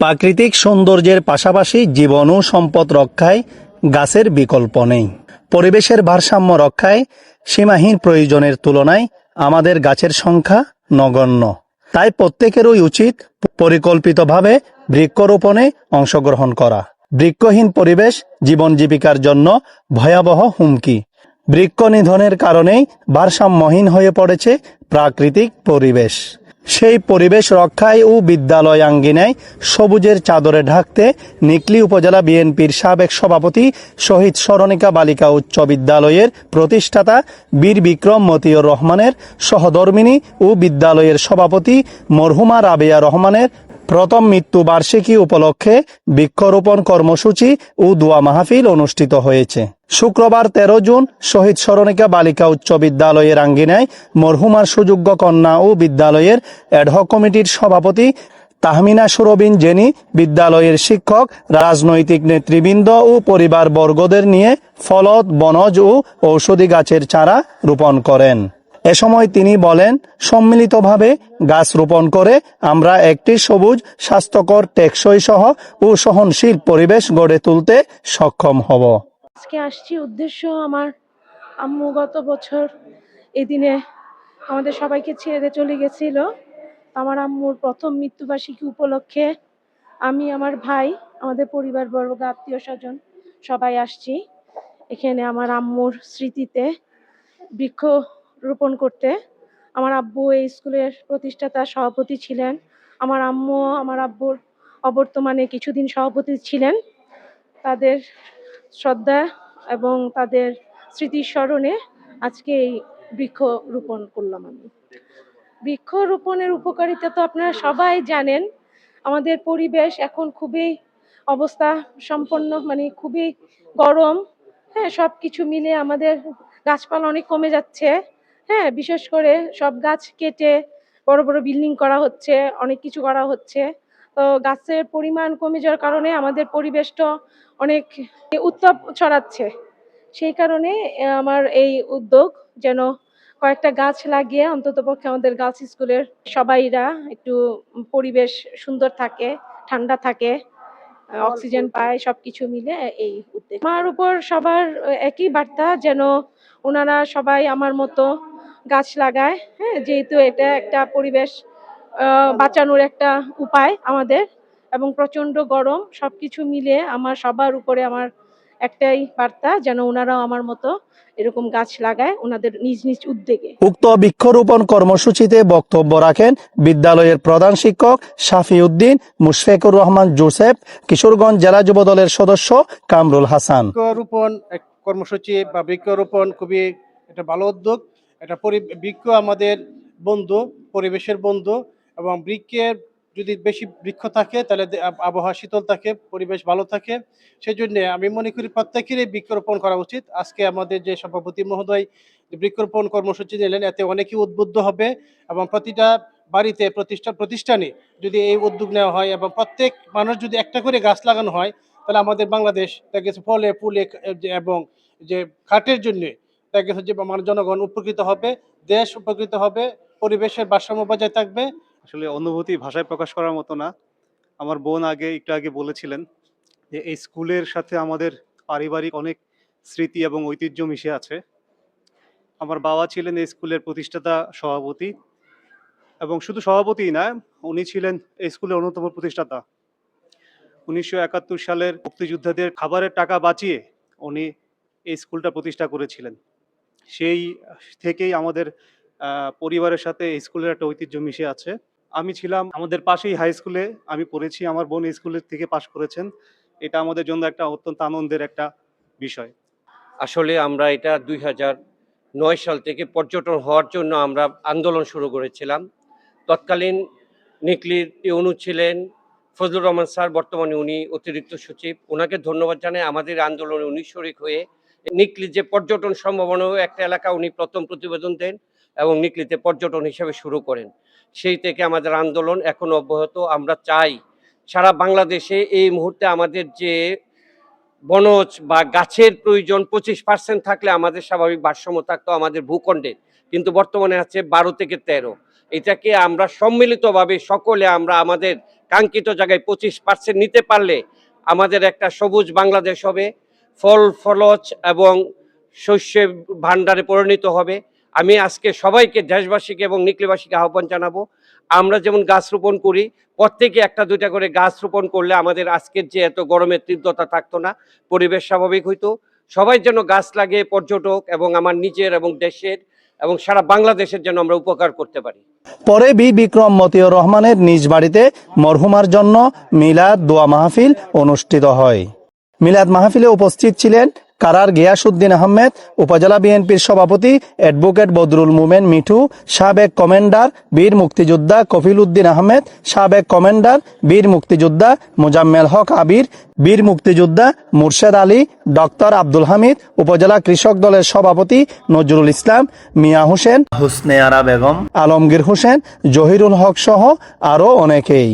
প্রাকৃতিক সৌন্দর্যের পাশাপাশি জীবন ও সম্পদ রক্ষায় গাছের বিকল্প নেই। পরিবেশের ভারসাম্য রক্ষায় সীমাহীন প্রয়োজনের তুলনায় আমাদের গাছের সংখ্যা নগণ্য। তাই প্রত্যেকেরই উচিত পরিকল্পিতভাবে বৃক্ষরোপণে অংশগ্রহণ করা। বৃক্ষহীন পরিবেশ জীবন জীবিকার জন্য ভয়াবহ হুমকি। বৃক্ষ নিধনের কারণেই ভারসাম্যহীন হয়ে পড়েছে প্রাকৃতিক পরিবেশ। সেই পরিবেশ রক্ষায় ও বিদ্যালয় আঙ্গিনায় সবুজের চাদরে ঢাকতে নিকলি উপজেলা বিএনপির সাবেক সভাপতি শহীদ সরণিকা বালিকা উচ্চ বিদ্যালয়ের প্রতিষ্ঠাতা বীর বিক্রম মতিউর রহমানের সহধর্মিনী ও বিদ্যালয়ের সভাপতি মরহুমা রাবেয়া রহমানের প্রথম মৃত্যু বার্ষিকী উপলক্ষে বৃক্ষরোপণ কর্মসূচি ও দোয়া মাহফিল অনুষ্ঠিত হয়েছে। শুক্রবার তেরো জুন শহীদ স্মরণিকা বালিকা উচ্চ বিদ্যালয়ের আঙ্গিনায় মরহুমার সুযোগ্য কন্যা ও বিদ্যালয়ের অ্যাডহক কমিটির সভাপতি তাহমিনা সুরবিন জেনি, বিদ্যালয়ের শিক্ষক, রাজনৈতিক নেতৃবৃন্দ ও পরিবার বর্গদের নিয়ে ফলত বনজ ও ঔষধি গাছের চারা রোপণ করেন। এ সময় তিনি বলেন, সম্মিলিতভাবে গাছ রোপণ করে আমরা একটি সবুজ, স্বাস্থ্যকর, টেকসই সহ ও সহনশীল পরিবেশ গড়ে তুলতে সক্ষম হব। আজকে আসছি উদ্দেশ্য আমার আম্মু গত বছর এই দিনে আমাদের সবাইকে ছেড়ে চলে গেছিল। আমার আম্মুর প্রথম মৃত্যুবার্ষিকী উপলক্ষে আমি, আমার ভাই, আমাদের পরিবারবর্গ, আত্মীয় স্বজন সবাই আসছি। এখানে আমার আম্মুর স্মৃতিতে বৃক্ষ রোপণ করতে। আমার আব্বু এই স্কুলের প্রতিষ্ঠাতা সভাপতি ছিলেন। আমার আম্মু, আমার আব্বুর অবর্তমানে কিছুদিন সভাপতি ছিলেন। তাদের শ্রদ্ধা এবং তাদের স্মৃতির স্মরণে আজকে এই বৃক্ষ রোপণ করলাম আমি। বৃক্ষ রোপণের উপকারিতা তো আপনারা সবাই জানেন। আমাদের পরিবেশ এখন খুবই অবস্থা সম্পন্ন মানে খুবই গরম। হ্যাঁ সব কিছু মিলে আমাদের গাছপালা অনেক কমে যাচ্ছে। হ্যাঁ বিশেষ করে সব গাছ কেটে বড় বড় বিল্ডিং করা হচ্ছে অনেক কিছু করা হচ্ছে। তো গাছের পরিমাণ কমে যাওয়ার কারণে আমাদের পরিবেশটা অনেক উত্তাপ ছড়াচ্ছে। সেই কারণে আমার এই উদ্যোগ যেন কয়েকটা গাছ লাগিয়ে অন্ততপক্ষে আমাদের গার্লস স্কুলের সবাইরা একটু পরিবেশ সুন্দর থাকে ঠান্ডা থাকে অক্সিজেন পায় সবকিছু মিলে এই উদ্যোগ। আমার উপর সবার একই বার্তা যেন ওনারা সবাই আমার মতো গাছ লাগায় হ্যাঁ যেহেতু এটা একটা পরিবেশ বাঁচানোর একটা উপায় আমাদের এবং প্রচণ্ড গরম সবকিছু মিলে আমার সবার উপরে আমার একটাই বার্তা যেন ওনারাও আমার মতো এরকম গাছ লাগায় ওনাদের নিজ নিজ উদ্যোগে। উক্ত বৃক্ষরোপণ কর্মসূচিতে বক্তব্য রাখেন বিদ্যালয়ের প্রধান শিক্ষক শাফি উদ্দিন মুশফেকুর রহমান জোসেফ কিশোরগঞ্জ জেলা যুব দলের সদস্য কামরুল হাসান। বৃক্ষরোপণ এক কর্মসূচি বা বৃক্ষরোপণ খুবই একটা ভালো উদ্যোগ। এটা পরি, বৃক্ষ আমাদের বন্ধু, পরিবেশের বন্ধু এবং বৃক্ষের যদি বেশি বৃক্ষ থাকে তাহলে আবহাওয়া শীতল থাকে, পরিবেশ ভালো থাকে। সেই জন্যে আমি মনে করি প্রত্যেকেরই বৃক্ষরোপণ করা উচিত। আজকে আমাদের যে সভাপতি মহোদয় বৃক্ষরোপণ কর্মসূচি নিলেন, এতে অনেকেই উদ্বুদ্ধ হবে এবং প্রতিটা বাড়িতে প্রতিষ্ঠান প্রতিষ্ঠানে যদি এই উদ্যোগ নেওয়া হয় এবং প্রত্যেক মানুষ যদি একটা করে গাছ লাগানো হয়, তাহলে আমাদের বাংলাদেশ দেখা গেছে ফলে, ফুলে এবং যে খাটের জন্য গেছে যে আমার জনগণ উপকৃত হবে, দেশ উপকৃত হবে, পরিবেশের ভারসাম্য বজায় থাকবে। আসলে অনুভূতি ভাষায় প্রকাশ করার মতো না। আমার বোন আগে একটু আগে বলেছিলেন যে এই স্কুলের সাথে আমাদের পারিবারিক অনেক স্মৃতি এবং ঐতিহ্য মিশে আছে। আমার বাবা ছিলেন এই স্কুলের প্রতিষ্ঠাতা সভাপতি এবং শুধু সভাপতি না, উনি ছিলেন এই স্কুলের অন্যতম প্রতিষ্ঠাতা। উনিশশো একাত্তর সালের মুক্তিযোদ্ধাদের খাবারের টাকা বাঁচিয়ে উনি এই স্কুলটা প্রতিষ্ঠা করেছিলেন। সেই থেকেই আমাদের পরিবারের সাথে স্কুলের একটা ঐতিহ্য মিশে আছে। আমি ছিলাম আমাদের পাশেই হাই স্কুলে আমি পড়েছি, আমার বোন স্কুলের থেকে পাশ করেছেন। এটা আমাদের জন্য একটা অত্যন্ত আনন্দের একটা বিষয়। আসলে আমরা এটা দুই নয় সাল থেকে পর্যটন হওয়ার জন্য আমরা আন্দোলন শুরু করেছিলাম। তৎকালীন নিকলির অনু ছিলেন, ফজলুর রহমান স্যার, বর্তমানে উনি অতিরিক্ত সচিব। ওনাকে ধন্যবাদ জানাই আমাদের আন্দোলনে উনি শরিক হয়ে নিকলির যে পর্যটন সম্ভাবনা, একটা এলাকা উনি প্রথম প্রতিবেদন দেন এবং নিকলিতে পর্যটন হিসেবে শুরু করেন। সেই থেকে আমাদের আন্দোলন এখন অব্যাহত। আমরা চাই সারা বাংলাদেশে এই মুহূর্তে আমাদের যে বনজ বা গাছের প্রয়োজন পঁচিশ পার্সেন্ট থাকলে আমাদের স্বাভাবিক ভারসাম্য থাকতো আমাদের ভূখণ্ডে। কিন্তু বর্তমানে আছে বারো থেকে তেরো। এটাকে আমরা সম্মিলিতভাবে সকলে আমরা আমাদের কাঙ্ক্ষিত জায়গায় পঁচিশ পার্সেন্ট নিতে পারলে আমাদের একটা সবুজ বাংলাদেশ হবে। ফল, ফলজ এবং শস্যের ভাণ্ডারে পরিণত হবে। আমি আজকে সবাইকে, দেশবাসীকে এবং নিকলিবাসীকে আহ্বান জানাব, আমরা যেমন গাছ রোপণ করি, প্রত্যেকে একটা দুইটা করে গাছ রোপণ করলে আমাদের আজকের যে এত গরমের তীব্রতা থাকতো না, পরিবেশ স্বাভাবিক হইতো। সবাই যেন গাছ লাগে পর্যটক এবং আমার নিজের এবং দেশের এবং সারা বাংলাদেশের জন্য আমরা উপকার করতে পারি। পরে বি বিক্রম মতিউর রহমানের নিজ বাড়িতে মরহুমার জন্য মিলাদ দোয়া মাহফিল অনুষ্ঠিত হয়। মিলাদ মাহফিলে উপস্থিত ছিলেন কারার গিয়াসুদ্দিন আহমেদ উপজেলা বিএনপির সভাপতি অ্যাডভোকেট বদরুল মুমেন মিঠু সাবেক কমান্ডার বীর মুক্তিযোদ্ধা কফিল উদ্দিন আহমেদ সাবেক কমান্ডার বীর মুক্তিযোদ্ধা মোজাম্মেল হক আবির বীর মুক্তিযোদ্ধা মুর্শেদ আলী ডক্টর আব্দুল হামিদ উপজেলা কৃষক দলের সভাপতি নজরুল ইসলাম মিয়া হোসেন হুসনে আরা বেগম আলমগীর হোসেন জহিরুল হক সহ আরও অনেকেই।